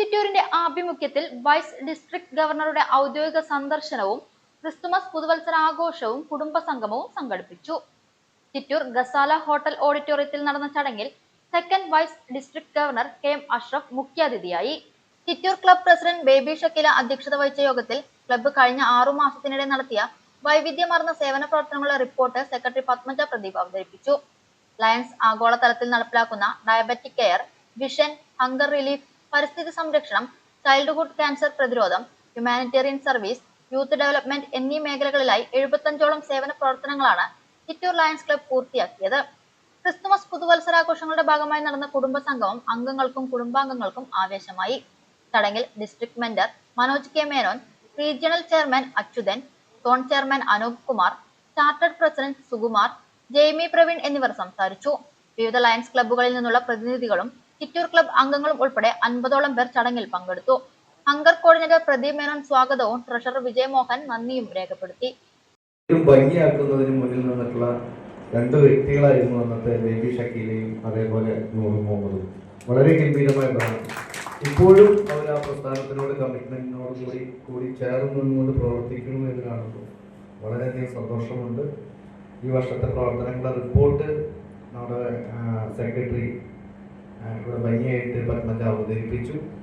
ചിറ്റൂരിന്റെ ആഭിമുഖ്യത്തിൽ vice district ഗവർണറുടെ ഔദ്യോഗിക സന്ദർശനവും ക്രിസ്തുമസ് പുതുവത്സരാഘോഷവും കുടുംബസംഗമവും സംഘടിപ്പിച്ചു. ചിറ്റൂർ ഗസാല ഹോട്ടൽ ഓഡിറ്റോറിയത്തിൽ നടന്ന ചടങ്ങിൽ second vice district governor K M Ashraf മുഖ്യാതിഥിയായി. ചിറ്റൂർ ക്ലബ് പ്രസിഡന്റ് ബേബി ഷക്കില അധ്യക്ഷത വഹിച്ച യോഗത്തിൽ ക്ലബ്ബ് കഴിഞ്ഞ ആറു മാസത്തിനിടെ നടത്തിയ വൈവിധ്യമാർന്ന സേവന പ്രവർത്തനങ്ങളുടെ റിപ്പോർട്ട് സെക്രട്ടറി പത്മജ പ്രദീപ് അവതരിപ്പിച്ചു. ലയൻസ് ആഗോളതലത്തിൽ നടപ്പിലാക്കുന്ന diabetic care vision hunger relief പരിസ്ഥിതി സംരക്ഷണം ചൈൽഡ്ഹുഡ് ക്യാൻസർ പ്രതിരോധം ഹ്യൂമാനിറ്റേറിയൻ സർവീസ് യൂത്ത് ഡെവലപ്മെന്റ് എന്നീ മേഖലകളിലായി എഴുപത്തഞ്ചോളം സേവന പ്രവർത്തനങ്ങളാണ് ചിറ്റൂർ ലയൺസ് ക്ലബ് പൂർത്തിയാക്കിയത്. ക്രിസ്തുമസ് പുതുവത്സരാഘോഷങ്ങളുടെ ഭാഗമായി നടന്ന കുടുംബ സംഗമം അംഗങ്ങൾക്കും കുടുംബാംഗങ്ങൾക്കും ആവേശമായി. ചടങ്ങിൽ district mentor Manoj K Menon regional chairman Achuthan zone chairman Anoop Kumar chartered president Sukumar Jaimy Praveen എന്നിവർ സംസാരിച്ചു. വിവിധ ലയൺസ് ക്ലബ്ബുകളിൽ നിന്നുള്ള പ്രതിനിധികളും ചിറ്റൂർ ക്ലബ് അംഗങ്ങളും ഉൾപ്പെടെ അൻപതോളം പേർ ചടങ്ങിൽ പങ്കെടുത്തു. ഹങ്കർ കോർഡിനേറ്റർ പ്രദീപ് മേനോൻ സ്വാഗതവും ട്രഷറർ വിജയമോഹൻ നന്ദിയും രേഖപ്പെടുത്തി. ഭംഗിയാക്കുന്നതിന് മുന്നിൽ നിന്നിട്ടുള്ള രണ്ട് വ്യക്തികളായിരുന്നു അന്നത്തെ ബേബി ഷക്കീലയും അതേപോലെ നൂറ് മുഹമ്മദും. വളരെ ഗംഭീരമായ ബന്ധം ഇപ്പോഴും അവർ ആ പ്രസ്ഥാനത്തിനോട് കമ്മിറ്റ്മെന്റിനോട് കൂടി കൂടി ചേർന്ന് നിന്നുകൊണ്ട് പ്രവർത്തിക്കുന്നു എന്ന് കാണുമ്പോൾ വളരെയധികം സന്തോഷമുണ്ട്. ഈ വർഷത്തെ പ്രവർത്തനങ്ങളുടെ റിപ്പോർട്ട് നമ്മുടെ സെക്രട്ടറി ഇവിടെ ഭംഗിയായിട്ട് പത്മജ അവതരിപ്പിച്ചു.